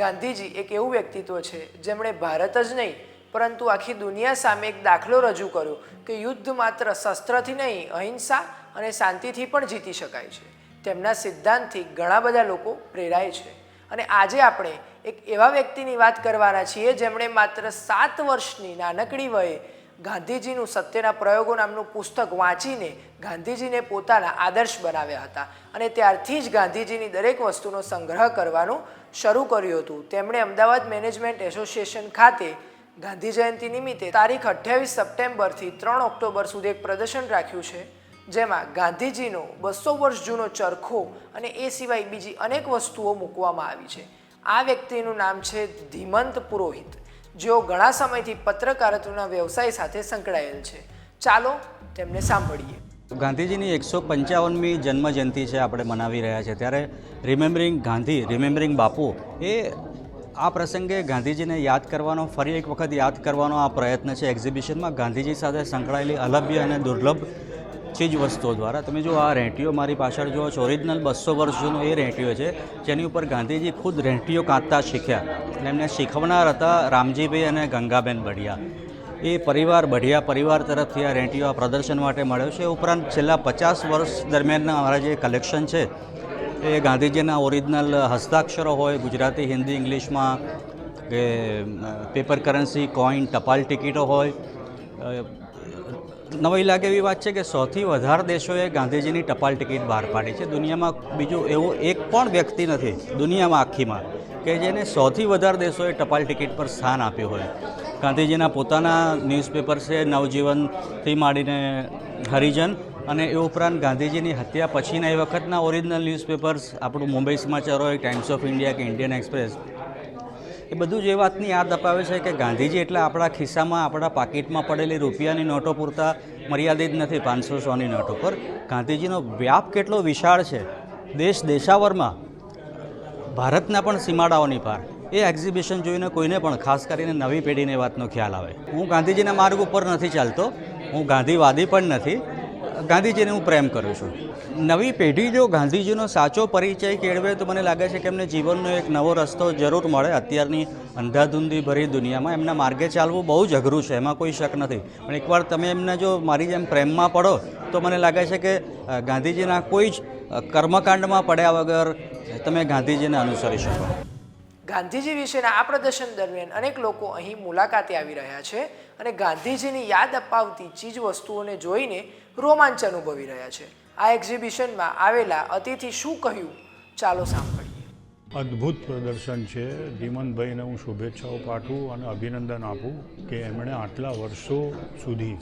ગાંધીજી એક એવું વ્યક્તિત્વ છે, જેમણે ભારત જ નહીં, પરંતુ આખી દુનિયા સામે એક દાખલો રજૂ કર્યો કે યુદ્ધ માત્ર શસ્ત્રથી નહીં, અહિંસા અને શાંતિથી પણ જીતી શકાય છે. તેમના સિદ્ધાંતથી ઘણા બધા લોકો પ્રેરાય છે. અને આજે આપણે એક એવા વ્યક્તિની વાત કરવાના છીએ, જેમણે માત્ર સાત વર્ષની નાનકડી વયે ગાંધીજીનું સત્યના પ્રયોગો નામનું પુસ્તક વાંચીને ગાંધીજીને પોતાના આદર્શ બનાવ્યા હતા. અને ત્યારથી જ ગાંધીજીની દરેક વસ્તુનો સંગ્રહ કરવાનું શરૂ કર્યું હતું. તેમણે અમદાવાદ મેનેજમેન્ટ એસોસિએશન ખાતે ગાંધી જયંતિ નિમિત્તે તારીખ અઠ્યાવીસ સપ્ટેમ્બરથી ત્રણ ઓક્ટોબર સુધી એક પ્રદર્શન રાખ્યું છે, જેમાં ગાંધીજીનો બસો વર્ષ જૂનો ચરખો અને એ સિવાય બીજી અનેક વસ્તુઓ મૂકવામાં આવી છે. આ વ્યક્તિનું નામ છે ધીમંત પુરોહિત, જેઓ ઘણા સમયથી પત્રકારત્વના વ્યવસાય સાથે સંકળાયેલ છે. ચાલો તેમને સાંભળીએ. ગાંધીજીની એકસો પંચાવનમી જન્મજયંતિ છે આપણે મનાવી રહ્યા છે. ત્યારે રિમેમ્બરિંગ ગાંધી, રિમેમ્બરિંગ બાપુ એ આ પ્રસંગે ગાંધીજીને યાદ કરવાનો, ફરી એક વખત યાદ કરવાનો આ પ્રયત્ન છે. એક્ઝિબિશનમાં ગાંધીજી સાથે સંકળાયેલી અલભ્ય અને દુર્લભ ચીજ વસ્તુઓ દ્વારા. તમે જો આ રેંટીઓ મારી પાછળ જુઓ, ઓરિજિનલ બસો વર્ષ જૂનો એ રેંટીઓ છે, જેની ઉપર ગાંધીજી ખુદ રેંટીઓ કાંતતા શીખ્યા. અને એમને શીખવનાર હતા રામજીભાઈ અને ગંગાબેન બઢિયા. એ પરિવાર, બઢિયા પરિવાર તરફથી આ રેન્ટીઓ આ પ્રદર્શન માટે મળ્યો છે. ઉપરાંત છેલ્લા પચાસ વર્ષ દરમિયાનના અમારા જે કલેક્શન છે, એ ગાંધીજીના ઓરિજિનલ હસ્તાક્ષરો હોય, ગુજરાતી, હિન્દી, ઇંગ્લિશમાં, કે, પેપર કરન્સી, કોઈન, ટપાલ ટિકિટો હોય. નવી લાગે એવી વાત છે કે સૌથી વધારે દેશોએ ગાંધીજીની ટપાલ ટિકિટ બહાર પાડી છે. દુનિયામાં બીજું એવું એક પણ વ્યક્તિ નથી, દુનિયામાં આખીમાં, કે જેને સૌથી વધારે દેશોએ ટપાલ ટિકિટ પર સ્થાન આપ્યું હોય. ગાંધીજીના પોતાના ન્યૂઝપેપર છે, નવજીવનથી માંડીને હરિજન. અને એ ઉપરાંત ગાંધીજીની હત્યા પછીના એ વખતના ઓરિજિનલ ન્યૂઝપેપર્સ, આપણું મુંબઈ સમાચાર હોય ટાઈમ્સ ઓફ ઇન્ડિયા કે ઇન્ડિયન એક્સપ્રેસ. એ બધું જ એ વાતની યાદ અપાવે છે કે ગાંધીજી એટલે આપણા ખિસ્સામાં, આપણા પાકીટમાં પડેલી રૂપિયાની નોટો પૂરતા મર્યાદિત નથી, પાંચસો સોની નોટો પર. ગાંધીજીનો વ્યાપ કેટલો વિશાળ છે. દેશ દેશાવરમાં ભારતના પણ સીમાડાઓની પાર. એ એક્ઝિબિશન જોઈને કોઈને પણ, ખાસ કરીને નવી પેઢીને વાતનો ખ્યાલ આવે. હું ગાંધીજીના માર્ગ ઉપર નથી ચાલતો, હું ગાંધીવાદી પણ નથી. ગાંધીજીને હું પ્રેમ કરું છું. નવી પેઢી જો ગાંધીજીનો સાચો પરિચય કેળવે તો મને લાગે છે કે એમને જીવનનો એક નવો રસ્તો જરૂર મળે. અત્યારની અંધાધૂંધી ભરી દુનિયામાં એમના માર્ગે ચાલવું બહુ જ અઘરું છે, એમાં કોઈ શક નથી. પણ એકવાર તમે એમને જો મારી જેમ પ્રેમમાં પડો, તો મને લાગે છે કે ગાંધીજીના કોઈ જ કર્મકાંડમાં પડ્યા વગર તમે ગાંધીજીને અનુસરી શકો. ગાંધીજી વિશેના આ પ્રદર્શન દરમિયાન અનેક લોકો અહીં મુલાકાતે આવી રહ્યા છે અને ગાંધીજીની યાદ અપાવતી ચીજ વસ્તુઓને જોઈને રોમાંચ અનુભવી રહ્યા છે. આ એક્ઝિબિશનમાં આવેલા અતિથિ શું કહ્યું? ચાલો સાંભળીએ. અદ્ભુત પ્રદર્શન છે. ધીમનભાઈને હું શુભેચ્છાઓ પાઠવું અને અભિનંદન આપું કે એમણે આટલા વર્ષો સુધી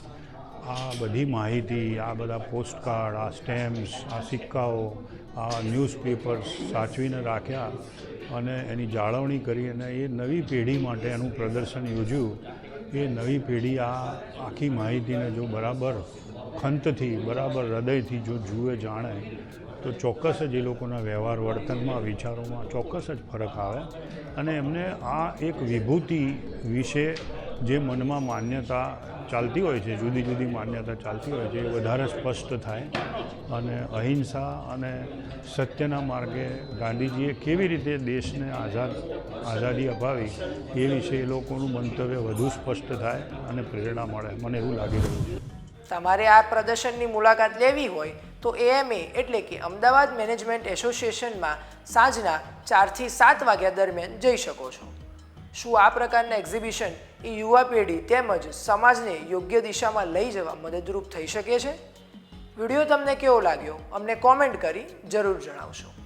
આ બધી માહિતી, આ બધા પોસ્ટકાર્ડ આ સ્ટેમ્પ્સ આ સિક્કાઓ, આ ન્યૂઝપેપર્સ સાચવીને રાખ્યા અને એની જાળવણી કરી અને એ નવી પેઢી માટે એનું પ્રદર્શન યોજ્યું. એ નવી પેઢી આ આખી માહિતીને જો બરાબર ખંતથી, બરાબર હૃદયથી જો જુએ, જાણે, તો ચોક્કસ જ એ લોકોના વ્યવહાર વર્તનમાં, વિચારોમાં ચોક્કસ જ ફરક આવે અને એમને આ એક વિભૂતિ વિશે જે મનમાં માન્યતા ચાલતી હોય છે, જુદી જુદી માન્યતા ચાલતી હોય છે, એ વધારે સ્પષ્ટ થાય. અને અહિંસા અને સત્યના માર્ગે ગાંધીજીએ કેવી રીતે દેશને આઝાદ, આઝાદી અપાવી, એ વિશે એ લોકોનું મંતવ્ય વધુ સ્પષ્ટ થાય અને પ્રેરણા મળે. મને એવું લાગી રહ્યું છે. તમારે આ પ્રદર્શનની મુલાકાત લેવી હોય તો એએમએ એટલે કે અમદાવાદ મેનેજમેન્ટ એસોસિએશનમાં સાંજના ચારથી સાત વાગ્યા દરમિયાન જઈ શકો છો. શું આ પ્રકારના એક્ઝિબિશન એ યુવા પેઢી તેમજ સમાજને યોગ્ય દિશામાં લઈ જવા મદદરૂપ થઈ શકે છે. વીડિયો તમને કેવો લાગ્યો? અમને કોમેન્ટ કરી જરૂર જણાવશો.